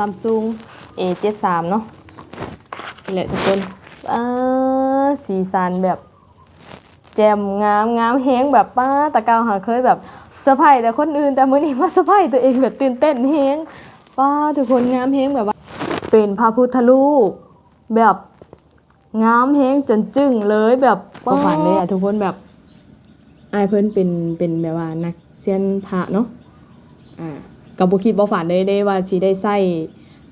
Samsung A73 เนาะนี่แหละทุกคนป้าสีสันแบบแจ่มงามงามแฮงแบบป้าตะกาวหาเคยแบบเซอร์ไพรส์แต่คนอื่นแต่มื้อนี้มาเซอร์ไพรส์ตัวเองแบบตื่นเต้นแฮงป้าทุกคนงามแฮงแบบว่า เป็นพระพุทธรูปแบบงามแฮงจนจึ้งเลยแบบบ่ฝันเลยอะทุกคนแบบไอเพิ่นเป็นเป็นแบบว่านักเซียนพระเนาะอ่า ก็บ่คิดบ่ฝันเลยได้ว่าสิได้ใส่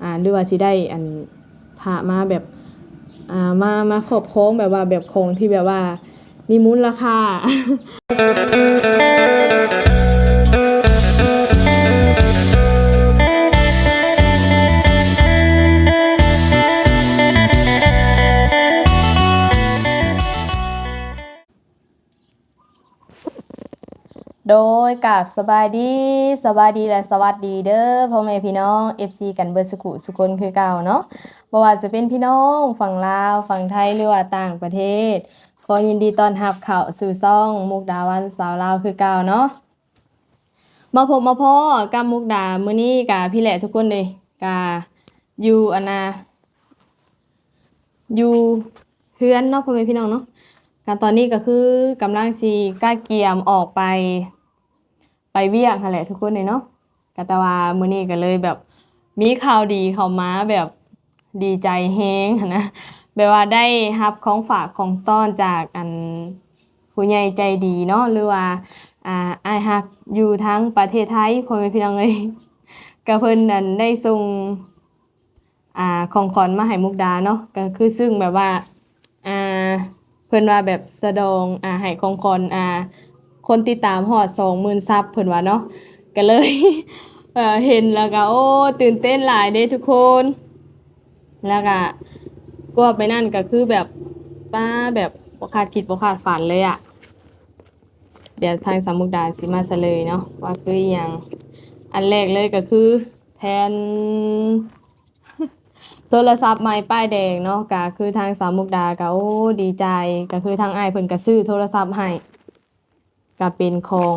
อ่าหรือว่าสิได้อันพระมาแบบอ่ามามาครอบครองแบบว่าแบบของที่แบบว่ามีมูลค่า โดยกับสบายดีสบายดีและสวัสดีเด้อพ่อแม่พี่น้อง FC กันเบิดสุขุสุคนคือเก่าเนาะบ่ว่าจะเป็นพี่น้องฝั่งลาวฝั่งไทยหรือว่าต่างประเทศขอยินดีต้อนรับเข้าสู่ซ่อง มุกดาวันสาวลาวคือเก่าเนาะมาพบมาพ่อกับมุกดามื้อนี้กับพี่แหละทุกคนเลยกาอยู่อนาอยู่เฮือนเนาะพ่อแม่พี่น้องเนาะการตอนนี้ก็คือกำลังสีกล้าเกียมออกไป เวียกนั่นแหละทุกคนเลยเนาะกะแตว่ามื้อนี้ก็เลยแบบมีข่าวดีเข้ามาแบบดีใจแฮงนะแบบว่าได้รับของฝากของต้อนจากอันผู้ใหญ่ใจดีเนาะหรือว่าอ่าไอฮักอยู่ทั้งประเทศไทยพ่อแม่พี่น้องเอ้ยก็เพิ่นนั่นได้ส่งอ่าของขวัญมาให้มุกดาเนาะก็คือซึ่งแบบว่าอ่าเพิ่นว่าแบบสะดองอ่าให้ของคนอ่า คนติดตามฮอด20,000ซับเพิ่นว่าเนาะก็เลยเออเห็นแล้วก็โอ้ตื่นเต้นหลายเด้ทุกคน แล้วก็กลัวไปนั่นก็คือแบบป้าแบบบ่คาดคิดบ่คาดฝันเลยอะเดี๋ยวทางสามุกดาสิมาเฉลยเนาะว่าคืออหยังอันแรกเลยก็คือแทนโทรศัพท์ใหม่ป้ายแดงเนาะก็คือทางสามมุกดาก็โอ้ดีใจก็คือทางอ้ายเพิ่นก็ซื้อโทรศัพท์ให้ ก็เป็นของ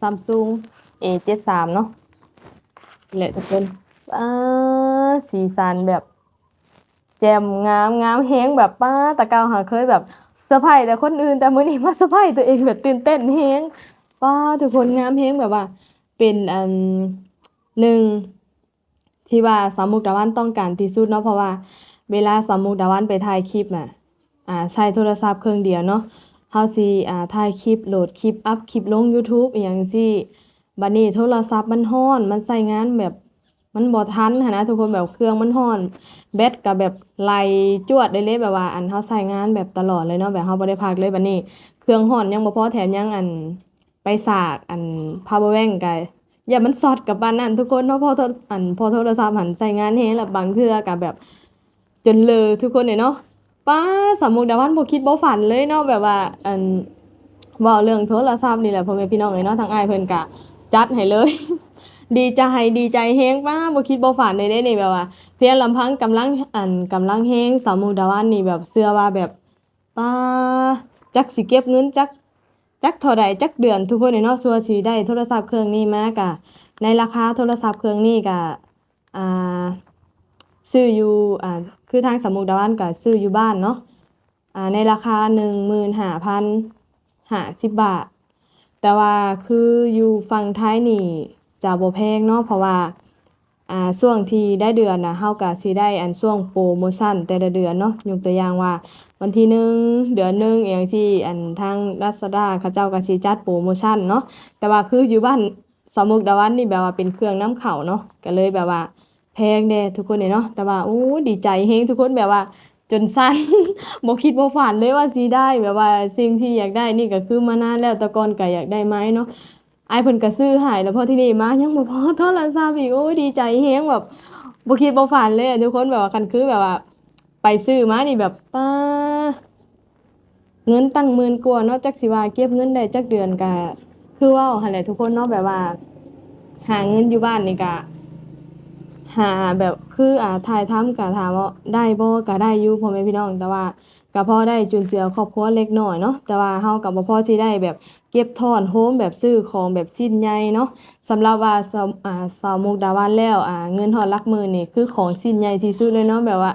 Samsung A73 เนาะแหละทุกคนป้าสีสันแบบ แจ่มงามงามแฮงแบบป้าตะกาวหาเคยแบบเซอร์ไพรส์แต่คนอื่นแต่มื้อนี้มาเซอร์ไพรส์ตัวเองแบบตื่นเต้นแฮงป้าทุกคนงามแฮงแบบว่า เป็นอันหนึ่งที่ว่าสามุกดาวันต้องการที่สุดเนาะเพราะว่า เวลาสามมุกดาวันไปถ่ายคลิปน่ะอ่าใช้โทรศัพท์เครื่องเดียวเนาะ เฮาสิอ่าถ่ายคลิปโหลดคลิปอัพคลิปลง YouTube อหยังซี่บัดนี้โทรศัพท์มันร้อนมันใช้งานแบบมันบ่ทันหันนะทุกคนแบบเครื่องมันร้อนแบตก็แบบไหลจวดได้เลยแบบว่าอันเฮาใช้งานแบบตลอดเลยเนาะแบบเฮาบ่ได้พักเลยบัดนี้ เครื่องร้อนยังบ่พอแถมยังอันไปสากอัน power bank ก็อย่ามันสอดกับบ้านนั่นทุกคนเนาะพอทอันพอโทรศัพท์หันใช้งานเฮ็ดแล้วบางเทื่อก็แบบจนเลอทุกคนเนาะ ป้าสามมุกดาวันบ่คิดบ่ฝันเลยเนาะแบบว่าอันเว้าเรื่องโทรศัพท์นี่แหละพ่อแม่พี่น้องเอ้ยเนาะทางอ้ายเพิ่นก็จัดให้เลย ดีใจดีใจแฮงป้าบ่คิดบ่ฝันเลยเด้นี่แบบว่า เพียงลำพังกำลังอันกำลังแฮงสามมุกดาวันนี่แบบเชื่อว่าแบบป้าจักสิเก็บเงินจักจักเท่าใดจักเดือนทุกคนเนี่ยเนาะสัวสิได้โทรศัพท์เครื่องนี้มากะในราคาโทรศัพท์เครื่องนี้ก็อ่า ซื้ออยู่อ่าคือทางสมุกดาวันก็ซื้ออยู่บ้านเนาะอ่าในราคา15,050บาท แต่ว่าคืออยู่ฝั่งไทยนี่จะบ่แพงเนาะเพราะว่าอ่าช่วงที่ได้เดือนน่ะเฮาก็สิได้อันช่วงโปรโมชั่นแต่ละเดือนเนาะยกตัวอย่างว่า วันที่หนึ่งเดือนหนึ่งอหย่างที่อันทาง Lazada เขาเจ้าก็สิจัดโปรโมชั่นเนาะแต่ว่าคืออยู่บ้านสมุกดาวันนี่แบบว่าเป็นเครื่องนำเข้าเนาะก็เลยแบบว่า แพงแน่ทุกคนเลยเนาะแต่ว่าโอ้ดีใจแฮงทุกคนแบบว่า จนสั่นบ่คิดบ่ฝันเลยว่าสิได้แบบว่าสิ่งที่อยากได้นี่ก็คือมานานแล้วแต่ก่อนก็อยากได้ไม้เนาะอ้ายเพิ่นก็ซื้อให้แล้วพอที่นี่มายังบ่พอโทรศัพท์อีกโอ้ดีใจแฮงแบบบ่คิดบ่ฝันเลยทุกคนแบบว่าคันคือแบบว่า ไปซื้อมานี่แบบป้าเงินตั้งหมื่นกว่าเนาะจักสิว่าเก็บเงินได้จักเดือนก็คือเว้าหั่นแหละทุกคนเนาะแบบว่า หาเงินอยู่บ้านนี่ก็ หาแบบคืออ่าถ่ายทำก็ถามว่าได้บ่ก็ได้อยู่พ่อแม่พี่น้อง แต่ว่าก็พอได้จุนเจือครอบครัวเล็กน้อยเนาะแต่ว่าเฮาก็บ่พอสิได้แบบเก็บทอนโฮมแบบซื้อของแบบชิ้นใหญ่เนาะสำหรับว่าสาวอ่าสาวมุกดาหวานแล้วอ่าเงินฮอดหลักหมื่นนี่คือของชิ้นใหญ่ที่สุดเลยเนาะแบบว่า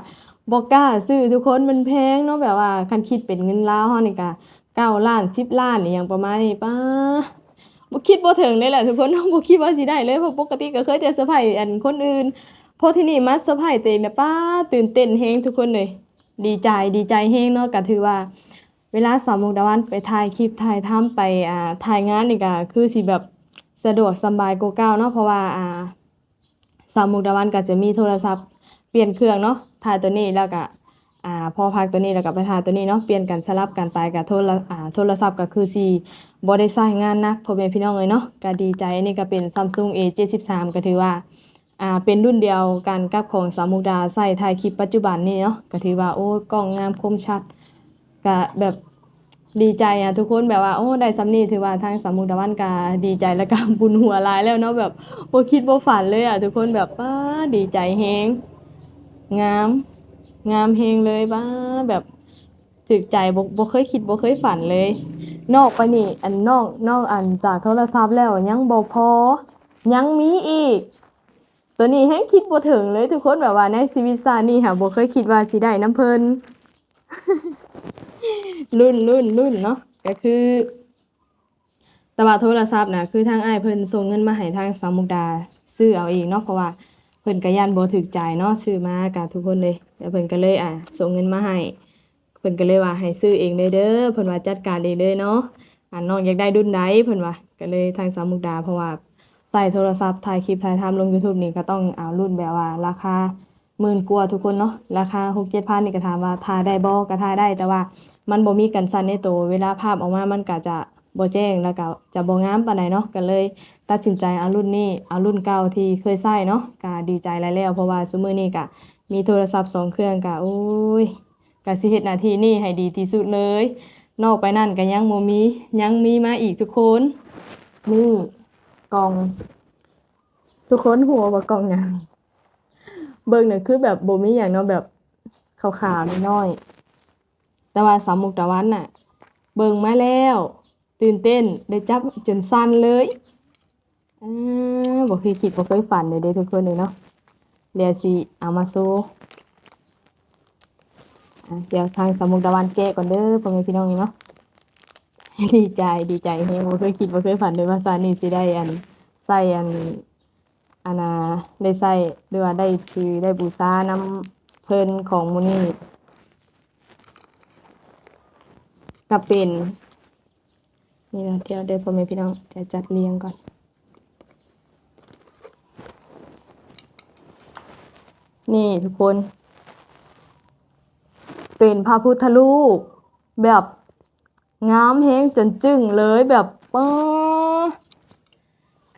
บ่กล้าซื้อทุกคนมันแพงเนาะแบบว่าคันคิดเป็นเงินลาวเฮานี่ก็9ล้าน10ล้านนี่หยังประมาณนี้ป๊า บ่คิดบ่ถึงเลยแหละทุกคนบ่คิดว่าสิได้เลยเพราะปกติก็เคยแต่เซอร์ไพรส์อันคนอื่นพอที่นี่มาเซอร์ไพรส์ตัวเองนะป๊าตื่นเต้นแฮงทุกคนเลยดีใจดีใจแฮงเนาะก็ถือว่า เวลาสาวมุกดาวันไปถ่ายคลิปถ่ายทำไปอ่าถ่ายงานนี่ก็คือสิแบบสะดวกสบายกว่าเก่าเนาะเพราะว่าอ่าสาวมุกดาวันก็จะมีโทรศัพท์เปลี่ยนเครื่องเนาะถ่ายตัวนี้แล้วก็ อ่าพอพักตัวนี้แล้วก็ไปถ่ายตัวนี้เนาะเปลี่ยนกันสลับกันไปกับโทรอ่าโทรศัพท์ก็คือสิบ่ได้ใช้งานนักพ่อแม่พี่น้องเลยเนาะก็ดีใจอันนี้ก็เป็น Samsung A73 ก็ถือว่าอ่าเป็นรุ่นเดียวกันกับของสามมุกดาใช้ถ่ายคลิปปัจจุบันนี่เนาะก็ถือว่าโอ้กล้องงามคมชัดก็แบบดีใจอะทุกคนแบบว่าโอ้ได้สำนีถือว่าทางสามมุกดาวันก็ดีใจแล้วก็บุญหัวลายแล้วเนาะแบบบ่คิดโบฝันเลยอะทุกคนแบบป้าดีใจแฮงงาม งามแฮงเลยป้าแบบถึกใจบ่บ่เคยคิดบ่เคยฝันเลย นอกไปนี่ อันนอกนอกอันจากโทรศัพท์แล้วยังบ่พอ ยังมีอีก ตัวนี้แฮงคิดบ่ถึงเลยทุกคนแบบว่าในชีวิตชานี้ค่ะบ่เคยคิดว่าสิได้น้ำเพิ่นรุ่นรุ่นรุ่นเนาะก็คือแต่ว่าโทรศัพท์นะคือทางอ้ายเพิ่นส่งเงินมาให้ทางสามุกดาซื้อเอาเองเนาะเพราะว่า พิ่นก็ย่านบ่ถูกใจเนาะซื้อมากับทุกคนเลยแล้วเพิ่นก็เลยอะส่งเงินมาให้เพิ่นก็เลยว่าให้ซื้อเองเลยเด้อเพิ่นว่าจัดการเองเลยเนาะอ่าน้องอยากได้รุ่นใดเพิ่นว่าก็เลยทางสามมุกดาเพราะว่าใส่โทรศัพท์ถ่ายคลิปถ่ายทำลง YouTube นี่ก็ต้องเอารุ่นแบบว่าราคาหมื่นกว่าทุกคนเนาะราคา6-7,000นี่ก็ถามว่าถ่ายได้บ่ก็ถ่ายได้แต่ว่ามันบ่มีกันสั่นในตัวเวลาภาพออกมามันก็จะ บ่แจ้งแล้วก็จะบ่งามปานใดเนาะก็เลย ตัดสินใจเอารุ่นนี้เอารุ่นเก่าที่เคยใช้เนาะก็ดีใจหลายแล้ว เพราะว่าซุมื้อนี้ก็มีโทรศัพท์สองเครื่องก็โอ้ยก็สิเฮ็ดหน้าที่นี่ให้ดีที่สุดเลย นอกไปนั่นก็ยังบ่มียังมีมาอีกทุกคนนี่กล่อง ทุกคนหัวว่ากล่องหยังเบิ่งน่ะคือแบบบ่มีหยังเนาะแบบขาวๆน้อยๆแต่ว่าสามมุกตะวันน่ะ เบิ่งมาแล้ว ตื่นเต้นได้จับจนสั่นเลยอ่าบ่เคยคิดบ่เคยฝันเลยเด้ทุกคนเลยเนาะเดี๋ยวสิเอามาโชว์อ่เดี๋ยวทางสมุกตะวันแก้ก่อนเด้อพ่อแม่พี่น้องเนาะดีใจดีใจเฮงบ่เคยคิดบ่เคยฝันเลยว่าซานี่สิได้อันใส่อันอันน่ะได้ใส่หรือว่าได้คือได้บูชาน้ำเพิ่นของมูนี้ก็เป็น นี่นะเดี๋ยวเดี๋ยวพ่อแม่พี่น้องเดี๋ยวจัดเรียงก่อนนี่ทุกคน เป็นพระพุทธรูปแบบงามแฮงจนจึ้งเลยแบบป๊า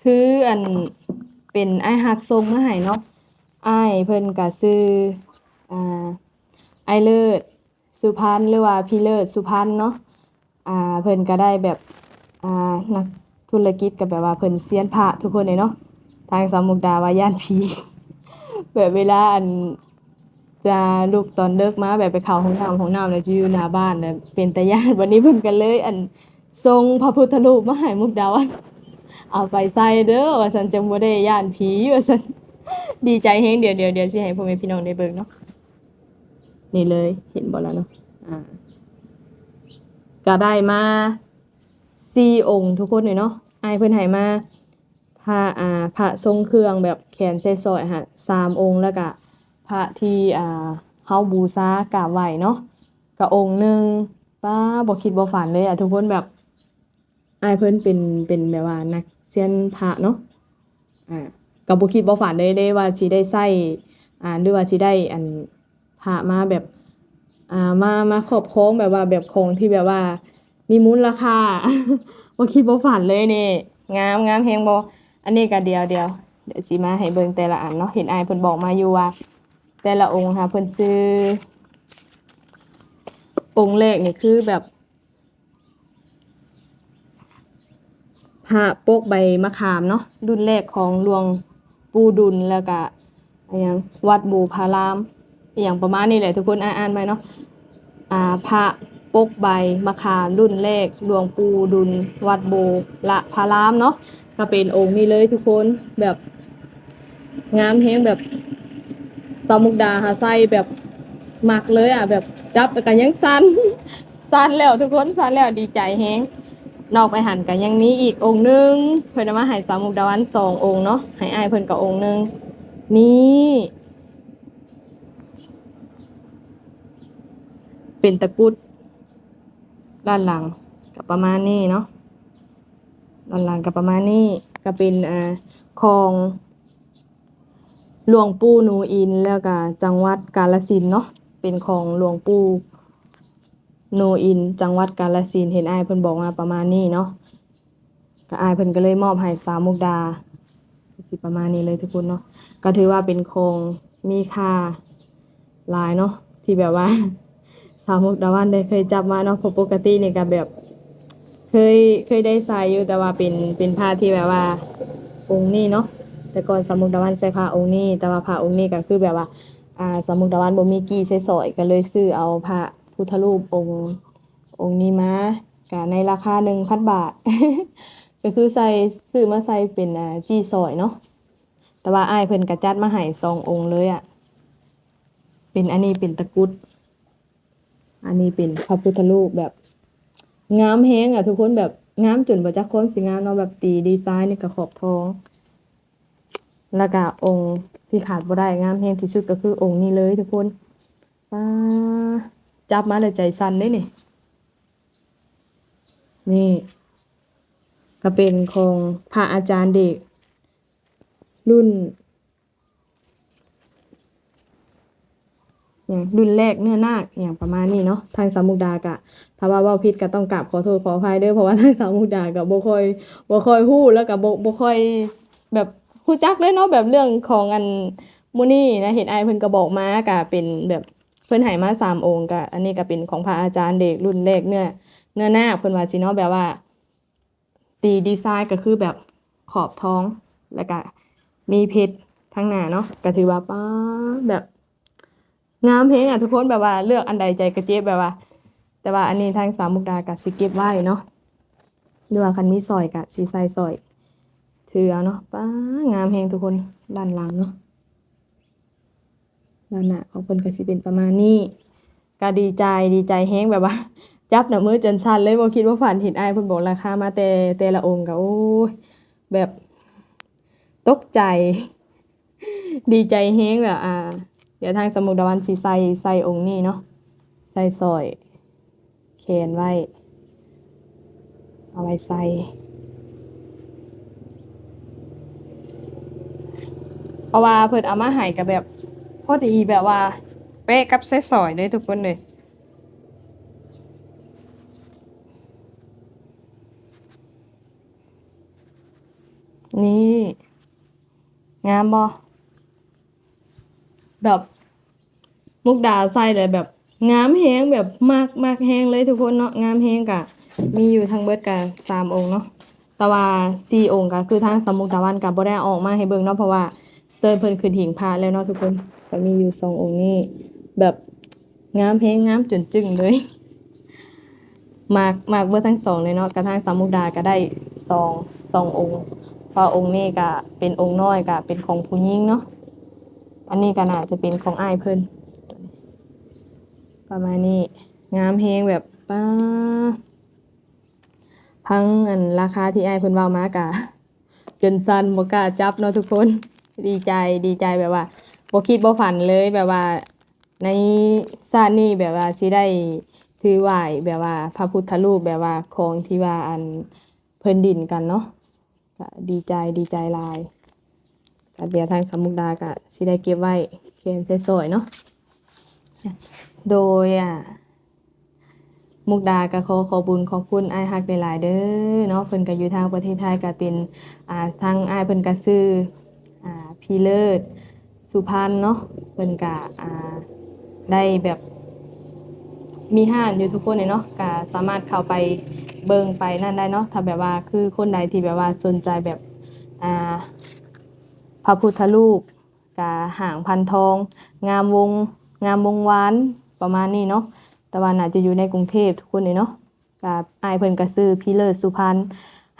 คืออันเป็นไอ้ายฮักทรงมาให้เนาะไอเพิ่นก็ซื้ออ่าไอเลิศสุพรรณหรือว่าพี่เลิศสุพรรณเนาะอ่าเพิ่นก็ได้แบบ อ่านักธุรกิจก็แบบว่าเพิ่นเซียนพระทุกคนเลยเนาะทางสามมุกดาว่าย่านผีแบบเวลาอันจะลูกตอนเลิกมาแบบไปเข้าห้องน้ำห้องน้ำแล้วจะอยู่หน้าบ้านน่ะเป็นตาย้านวันนี้เพิ่นก็เลย อันทรงพระพุทธรูปมาให้มุกดาวันเอาไปใส่เด้อว่าซั่นจังบ่ได้ย้านผีว่าซั่นดีใจแฮงเดี๋ยวเดี๋ยวเดี๋ยวสิให้พ่อแม่พี่น้องได้เบิ่งเนาะนี่เลยเห็นบ่แล้วเนาะอ่าก็ได้มา 4องค์ทุกคนเลยเนาะไอเพิ่นให้มาพระอ่าพระทรงเครื่องแบบแขนใส่สร้อยฮะสามองค์แล้วก็พระที่อ่าเฮาบูชากราบไหวเนาะก็องค์หนึ่งป้าบ่คิดบ่ฝันเลยอะทุกคนแบบไอเพิ่นเป็นเป็นแบบว่านักเซียนพระเนาะอ่าก็บ่คิดบ่ฝันเลยเด้ว่าสิได้ใช้อ่าหรือว่าสิได้อันพระมาแบบอ่ามามาครอบครองแบบว่าแบบของที่แบบว่า มีมูลค่าบ่คิดบ่ฝันเลยนี่งามงามแฮงบ่อันนี้ก็เดียวเดียวเดี๋ยวสิมาให้เบิ่งแต่ละอันเนาะเห็นอายเพิ่นบอกมาอยู่ว่า แต่ละองค์ค่ะเพิ่นซื้อองค์แรกนี่คือแบบพระปกใบมะขามเนาะรุ่นแรกของหลวงปู่ดุลแล้วก็อะหยังวัดบูพารามอย่างประมาณนี้แหละทุกคนอ่านอ่านไปเนาะอ่าพระ ปกใบมะขามรุ่นแรกหลวงปู่ดุลวัดโบละพารามเนาะก็เป็นองค์นี้เลยทุกคนแบบงามแฮงแบบสาวมุกดาหาไส้แบบหมักเลยอะ แบบจับแต่กันยังสั้นสั้นแล้วทุกคนสั้นแล้วดีใจแฮงนอกไปหันกันยังมีอีกองค์หนึงเพิ่นเอามาให้สามมุกดาวันสององค์เนาะให้อายเพิ่นกับองค์หนึงนี่เป็นตะกุด ด้านหลังกับประมาณนี้เนาะด้านหลังกับประมาณนี้ก็เป็นอ่าของหลวงปู่นูอินแล้วก็จังหวัดกาฬสินเนาะเป็นของหลวงปู่โนอิน จังหวัดกาฬสินเห็นอ้ายเพิ่นบอกมาประมาณนี้เนาะก็อ้ายเพิ่นก็เลยมอบให้สาวมุกดาสิประมาณนี้เลยทุกคนเนาะก็ถือว่าเป็นของมีค่าหลายเนาะที่แบบว่าาวมุกดาวันได้เคยจับมาเนาะเพราะปกตินี่ก็แบบ เคยเคยได้ใส่อยู่แต่ว่าเป็นเป็นผ้าที่แบบว่าองค์นี้เนาะแต่ก่อนสาวมุกดาวันใส่ผ้าองค์นี้ แต่ว่าผ้าองค์นี้ก็คือแบบว่าอ่าสาวมุกดาวันบ่มีกี่ใช้สอยก็เลยซื้อเอาพระพุทธรูปองค์องค์นี้มาก็ในราคา1,000บาท ก็คือใส่ซื้อมาใส่เป็นอ่าจี้สอยเนาะแต่ว่าอ้ายเพิ่นก็จัดมาให้สององค์เลยอะเป็นอันนี้เป็นตะกรุด อันนี้เป็นพระพุทธรูปแบบงามแฮงอะ ทุกคนแบบงามจนบ่จักความสิงามเนาะแบบตีดีไซน์นี่ก็ขอบท้อง แล้วก็องค์ที่ขาดบ่ได้งามแฮงที่สุดก็คือองค์นี้เลยทุกคนป้าจับมาแล้วใจสั่นเด้นี่ นี่ ก็เป็นของพระอาจารย์เด็ก รุ่น อย่างรุ่นแรกเนื้อนาคอย่างประมาณนี้เนาะทางสามุกดากะถ้าว่าว้าผิดก็ต้องกราบขอโทษขออภัยเด้อเพราะว่าทางสามุกดาก็บ่ค่อยบ่ค่อยฮู้แล้วก็บ่บ่ค่อยแบบฮู้จักเลยเนาะแบบเรื่องของอันมื้อนี้นะเห็นอ้ายเพิ่นก็บอกมาก็เป็นแบบเพิ่นให้มาสามองค์ก็อันนี้ก็เป็นของพระอาจารย์เด็กรุ่นแรกเนื้อเนื้อนาคเพิ่นว่าสิเนาะแบบว่า ตีดีไซน์ก็คือแบบขอบท้องแล้วก็มีเพชรทั้งหน้าเนาะก็ถือว่าป้าแบบ งามเพลงอะทุกคนแบบว่าเลือกอันใดใจกระเจี๊ยบแบบว่า แต่ว่าอันนี้ทางสามมุกดากับสิเก็บไว้เนาะหรือว่าคันมีซอยกับสีใสซอยถือเอาเนาะป้างามเพลงทุกคนด้านหลังเนาะด้านหน้าของเพิ่นก็สิเป็นประมาณนี้ก็ดีใจดีใจแฮงแบบว่า จับหน้ามือจนสั่นเลยบ่คิดว่าฝันเห็นอ้ายเพิ่นบอกราคามาแต่แต่ละองค์ก็โอ้ยแบบตกใจ ดีใจแฮงแบบอ่า เดี๋ยวทางสมุทรวันสิใส่ใส่องค์นี้เนาะใส่ซอยแขนไว้ เอาไว้ใส่เพราะว่าเพิ่นเอามาให้กับแบบพอดีแบบว่าเป๊ะกับใส่ซอยเลยทุกคนเลยนี่ งามบ่ แบบมุกดาใส่เลยแบบงามแฮงแบบมากมากแฮงเลยทุกคนเนาะงามแฮงกะ มีอยู่ทั้งเบิดกะสามองค์เนาะแต่ว่าสี่องค์ก็คือทางสามมุกดาวันกับบ่ได้ออกมาให้เบิ่งเนาะเพราะว่าเซิร์นเพิ่นขึ้นหิงพระแล้วเนาะทุกคนก็มีอยู่สององค์นี้แบบงามแฮงงามจนจึ้งเลยมากมากเบิดทั้งสองเลยเนาะกระทั่งสามมุกดาก็ได้สองสององค์พระองค์นี้ก็เป็นองค์น้อยก็เป็นของผู้หญิงเนาะ อันนี้ก็น่าจะเป็นของอ้ายเพิ่นประมาณนี้งามแฮงแบบป้าพังอันราคาที่อ้ายเพิ่นเว้ามากะ จนสันบ่กล้าจับเนาะทุกคน ดีใจดีใจแบบว่าบ่คิดบ่ฝันเลยแบบว่า ในชาตินี้แบบว่าสิได้ถือไหว้แบบว่า พระพุทธรูปแบบว่าของที่ว่าอันเพิ่นดินกันเนาะดีใจดีใจหลาย ก็เดียทางสมุกดาก็สิได้เก็บไว้เขียนสวยๆเนาะโดยอะมุกดาก็ขอขอบุญขอบคุณอ้ฮักหลายๆเด้อเนาะเพิ่นก็อยู่ทางประเทศไทยก็เป็นอ่าทางไอ้เพิ่นก็ซื้ออ่าพี่เลิศสุพรรณเนาะเพิ่นก็อ่าได้แบบมีห้านอยู่ทุกคนเลยเนาะก็สามารถเข้าไปเบิ่งไปนั่นได้เนาะถ้าแบบว่าคือคนใดที่แบบว่าสนใจแบบอ่า พระพุทธรูปกะห่างพันทอง งามวงงามวงวานประมาณนี้เนาะแต่ว่าน่าจะอยู่ในกรุงเทพทุกคนเลยเนาะกับอายเพิ่นก็ซื้อพี่เลิศสุพรรณ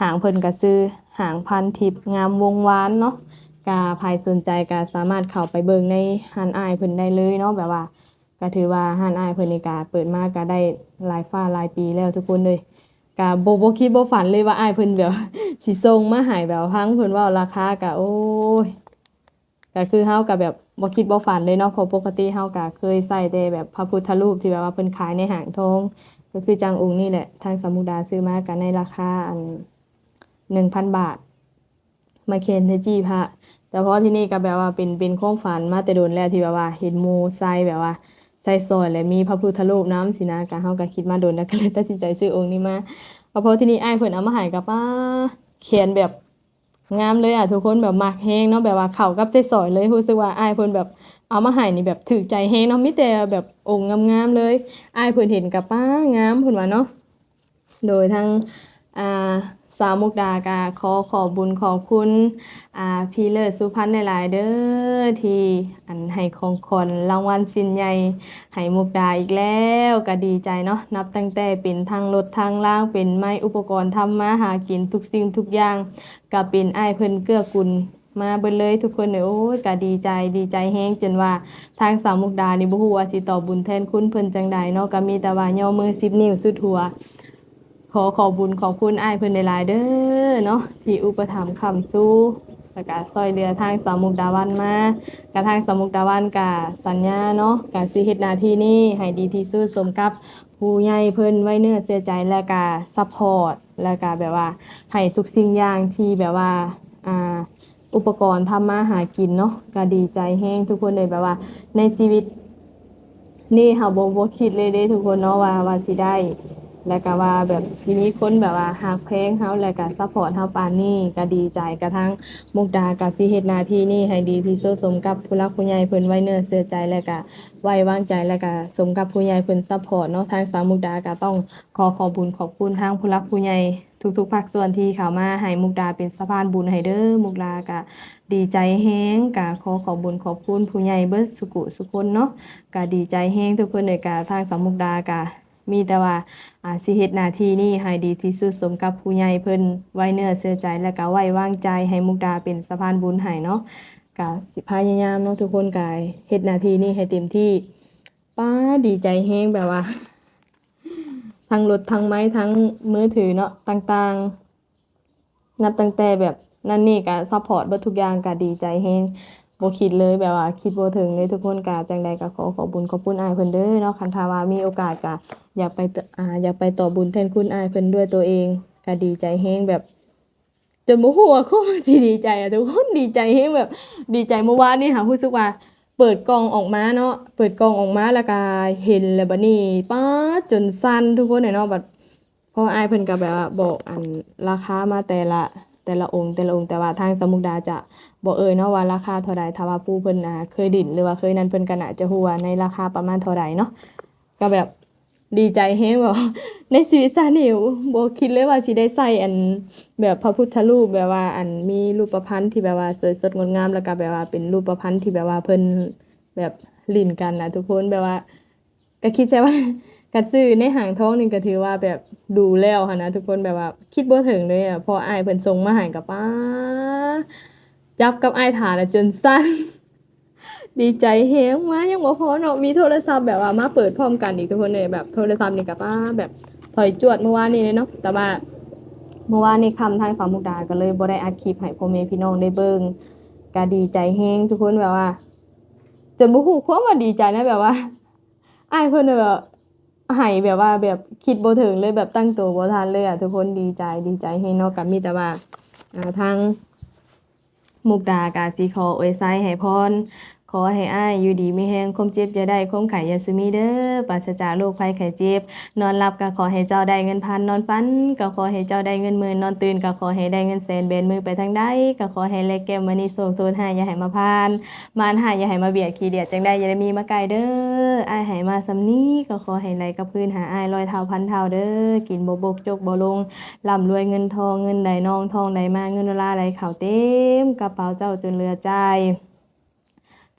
ห่างเพิ่นก็ซื้อห่างพันทิพย์งามวงวานเนาะกาภายสนใจก็สามารถเข้าไปเบิ่งในหันอายเพิ่นได้เลยเนาะแบบว่าก็ถือว่าห้านอายเพิ่นนี่ก็เปิดมาก็ได้หลายฟ้าหลายปีแล้วทุกคนเลย ก็บ่บ่คิดโบฝันเลยว่าอ้ายเพิ่นแบบสิส่งมาให้แบบพังเพิ่นว้าราคาก็โอ้ยก็คือเฮาก็แบบบ่คิดบ่ฝันเลยเนาะเพราะปกติเฮาก็เคยใส่แต่แบบพระพุทธรูปที่แบบว่าเพิ่นขายในห้างทองก็คือจังองค์นี่แหละทางสมุดาซื้อมาก็ในราคาอัน1,000บาท มาเคนเทจีพระแต่เพราะที่นี่ก็แบบว่าเป็นเป็นความฝันมาแต่โดนแล้วที่แบบว่าเห็นหมูใส่แบบว่า ใส่ซอยและมีพระพุทธรูปน้ำสินะก็เฮาก็คิดมาโดนแล้วก็เลยตัดสินใจซื้อองค์นี้มาเพราะที่นี่อ้ายเพิ่นเอามาให้กับป้าเขียนแบบงามเลยอะทุกคนแบบมักแฮงเนาะแบบว่าเข้ากับใส่ซอยเลยรู้สึกว่าอ้ายเพิ่นแบบเอามาให้นี่แบบถูกใจแฮงเนาะมีแต่แบบองค์งามๆเลยอ้ายเพิ่นเห็นกับป้างามเพิ่นว่าเนาะโดยทั้งอ่า สาวมุกดากาขอขอบุญขอบคุณอ่าพี่เลิศสุพรรณหลายๆเด้อที่อันให้ของขวัญรางวัลสินใหญ่ให้มุกดาอีกแล้วก็ดีใจเนาะนับตั้งแต่เป็นทางรถทางล่างเป็นไม้อุปกรณ์ทำมาหากินทุกสิ่งทุกอย่างก็เป็นไอ้เพิ่นเกื้อกูลมาเบิดเลยทุกคนเลยโอ้ยก็ดีใจดีใจแฮงจนว่าทางสาวมุกดานี่บ่ฮู้ว่าสิตอบบุญแทนคุณเพิ่นจังใดเนาะก็มีแต่ว่าย่อมือ10นิ้วสุดหัว ขอขอบุญขอบคุณอ้ายเพิ่นหลายๆเด้อเนาะที่อุปถัมภ์คำสู้แล้วก็ซอยเรือทางสามุกดาวันมากระทางสามุกดาวันกะสัญญาเนาะกะสิเฮ็ดหน้าที่นี้ให้ดีที่สุดสมกับผู้ใหญ่เพิ่นไว้เนื้อเสียใจและก็ซัพพอร์ตแล้วก็แบบว่าให้ทุกสิ่งอย่างที่แบบว่าอ่าอุปกรณ์ทำมาหากินเนาะก็ดีใจแฮงทุกคนเลยแบบว่า ในชีวิตนี่เฮาบ่บ่คิดเลยเด้ทุกคนเนาะว่าว่าสิได้ แล้วก็ว่าแบบสิมีคนแบบว่าฮักเพลงเฮาแล้วก็ซัพพอร์ตเฮาปานนี้ก็ดีใจกระทั่งมุกดาก็สิเฮ็ดหน้าที่นี้ให้ดีที่สุดสมกับผู้หลักผู้ใหญ่เพิ่นไว้เนื้อเชื่อใจแล้วก็ไว้วางใจแล้วก็สมกับผู้ใหญ่เพิ่นซัพพอร์ตเนาะทางสาวมุกดาก็ต้องขอขอบคุญขอบคุณทางผู้หลักผู้ใหญ่ทุกๆภาคส่วนที่เข้ามาให้มุกดาเป็นสะพานบุญให้เด้อมุกดาก็ดีใจแฮงก็ขอขอบคุญขอบคุณผู้ใหญ่เบิดสุขุสุคนเนาะก็ดีใจแฮงทุกคนเลยก็ทางสาวมุกดาก็ มีแต่ว่าอ่าสิเฮ็ดหน้าที่นี้ให้ดีที่สุดสมกับผู้ใหญ่เพิ่นไว้เนื้อเชื่อใจและก็ไว้วางใจให้มุกดาเป็นสะพานบุญให้เนาะก็สิพยายามเนาะทุกคนก็เฮ็ดหน้าที่นี้ให้เต็มที่ป้าดีใจแฮงแบบว่าทั้งรถทั้งไม้ทั้งมือถือเนาะต่างๆ นับตั้งแต่แบบนั่นนี่ก็ซัพพอร์ตเบิดทุกอย่างก็ดีใจแฮง บ่คิดเลยแบบว่า คิดบ่ถึงเลยทุกคนก็จังใดก็ขอขอบุญขอบคุณอายเพิ่นเด้อเนาะคันถ้าว่ามีโอกาสก็อยากไปตอ่าอยากไปต่อบุญแทนคุณอายเพิ่นด้วยตัวเองก็ดีใจแฮงแบบจนบ่ฮู้ว่าคนสิดีใจอะทุกคนดีใจแฮงแบบ ดีใจเมื่อวานนี่ค่ะรู้สึกว่าเปิดกล่องออกมาเนาะเปิดกล่องออกมาแล้วก็เห็นแล้วบัดนี้ป๊าจนสั่นทุกคนเนาะบัดเพราะอายเพิ่นก็แบบว่าบอกอันราคามาแต่ละ แต่ละองค์แต่ละองค์แต่ว่าทางสมุกดาจะบอกเอ่ยเนาะว่าราคาเท่าใดถ้าว่าผู้เพิ่นอ่าเคยดิ่นหรือว่าเคยนันเพิ่นก็น่าจะฮู้ว่าในราคาประมาณเท่าใดเนาะก็แบบดีใจแฮงแบบในชีวิตซานิวบ่คิดเลยว่าสิได้ใส่อันแบบพระพุทธรูปแบบว่าอันมีรูปประพันธ์ที่แบบว่าสวยสดงดงามแล้วก็แบบว่าเป็นรูปประพันธ์ที่แบบว่าเพิ่นแบบลิ้นกันนะทุกคนแบบว่าก็คิดใช่ว่า กัดซื้อในห่างท้องนี่ก็ถือว่าแบบดูแล้วค่ะนะทุกคนแบบว่าคิดบ่ถึงเลยอะพออ้ายเพิ่นส่งมาให้กับป้าจับกับอ้ายถาแล้วจนสั่นดีใจแฮงมายังบ่พอเนาะมีโทรศัพท์แบบว่ามาเปิดพร้อมกันอีกทุกคนเลยแบบโทรศัพท์นี่กับป้าแบบถอยจวดเมื่อวานนี้เลยเนาะแต่ว่าเมื่อวานนี้คำทางสาวมุกดาก็เลยบ่ได้อัดคลิปให้พ่อแม่พี่น้องได้เบิ่งก็ดีใจแฮงทุกคนแบบว่าจนบ่ฮู้ความว่าดีใจนะแบบว่าอ้ายเพิ่นน่ะแบบ ให้แบบว่าแบบคิดบ่ถึงเลยแบบตั้งตัวบ่ทันเลยอะทุกคนดีใจดีใจให้เนาะก็มีแต่ว่าอ่าทางมุกดาก็สิขออวยไสให้พรขอให้อ้ายอยู่ดีมีแรงความเจ็บจะได้ความไข้อย่าสมีเด้อปราศจากโรคภัยไข้เจ็บ นอนหลับก็ขอให้เจ้าได้เงินพันนอนฝัน ก็ขอให้เจ้าได้เงินหมื่นนอนตื่นก็ขอให้ได้เงินแสนเบนมือไปทางใดก็ขอให้เลขแก้วมณีโศกโทนหายอย่าให้มาพาน มารหายอย่าให้มาเบียดขี้เดียดจังได้อย่าได้มีมาไกลเด้อ อ้ายให้มาสำนี้ก็ขอให้ไหลกับพื้นหาอ้ายลอยเท่าพันเท่าเด้อกินบบกจกบ่ลงล่ำรวยเงินทองเงินใดนองทองใดมาเงินเวลาใดเข่าเต็มกระเป๋าเจ้าจนเรือใจ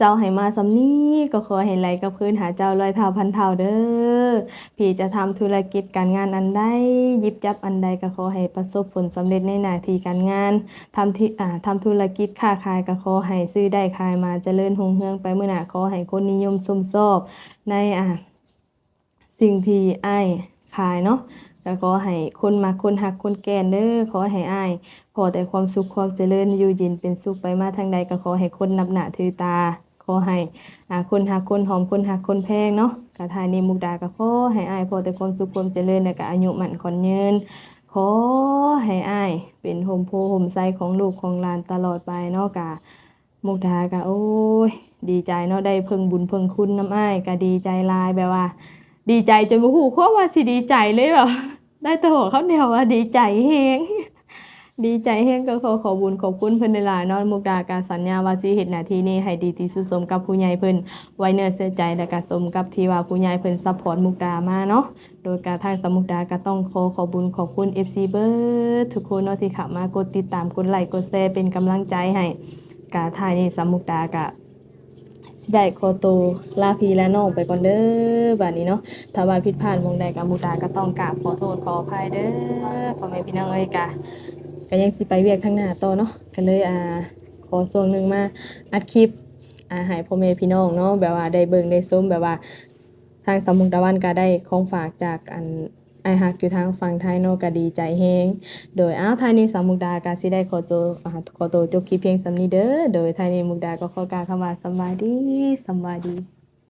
เจ้าให้มาสำนี้ก็ขอให้ไหลกับพื้นหาเจ้าร้อยเท่าพันเท่าเด้อพี่จะทำธุรกิจการงานอันใดยิบจับอันใดก็ขอให้ประสบผลสำเร็จในหน้าที่การงานทำที่อ่าทำธุรกิจค้าขายก็ขอให้ซื้อได้ขายมาเจริญรุ่งเรืองไปเมื่อหน้าขอให้คนนิยมชมชอบในอ่าสิ่งที่อ้ขายเนาะก็ขอให้คนมักคนหักคนแก่นเด้อขอให้อ้ายพอแต่ความสุขความเจริญอยู่เย็นเป็นสุขไปมาทางใดก็ขอให้คนนับหน้าถือตา อให้อ่าคนหักคนหอมคนหักคนแพงเนาะกะทายนี้มุกดาก็ขอให้อ้ายพอแต่ความสุขความเจริญและก็อายุมั่นขอนยืนขอให้อ้ายเป็นโฮมโพโฮมไซของลูกของหลานตลอดไปเนาะกะมุกดาก็โอ้ย ดีใจเนาะได้เพิ่งบุญเพิ่งคุณน้ำอ้ายก็ดีใจลายแบบว่า ดีใจจนบ่ฮู้ความว่าสิดีใจเลยแบบได้แต่หัวเขาเดียวว่าดีใจแฮง ดีใจแฮงก็ขอขอบุญขอบคุณเพิ่นหลายๆเนมุกดาการสัญญาว่าสิเฮ็ดหน้าที่นี้ให้ดีที่สุดสมกับผู้ใหญ่เพิ่นไว้เนื้อเสียใจและก็สมกับที่ว่าผู้ใหญ่เพิ่นซัพพอร์ตมุกดามาเนาะโดยการทางสมุกดาก็ต้องขอขอบุญขอบคุณ FC เบิร์ดทุกคนเนาะที่เข้ามากดติดตามกดไลค์กดแชร์เป็นกำลังใจให้กาทายนี่สมุกดากะสิได้ขอตัวลาพีและน้องไปก่อนเด้อบัดนี้เนาะถ้าว่าผิดพลาดมองใดกับมุกดาก็ต้องกราบขอโทษขออภัยเด้อพ่อแม่พี่น้องเอ้ยกะ ก็ยังสิไปเวียกข้างหน้าต่อเนาะก็เลยอ่าขอส่วนหนึ่งมาอัดคลิปอ่าให้พ่อแม่พี่น้องเนาะแบบว่าได้เบิ่งได้ชมแบบว่า ทางสามมุกดาวันก็ได้ของฝากจากอันไอฮักอยู่ทางฝั่งไทยเนาะก็ดีใจแฮงโดยอ้าวไทยนี้สามมุกดาก็สิได้ขอตัวอ่าขอตัวจบคลิปเพียงสำนี้เด้อโดยไทยนี้มุกดาก็ขอกล่าวคำว่าสำบายดีสำบายดี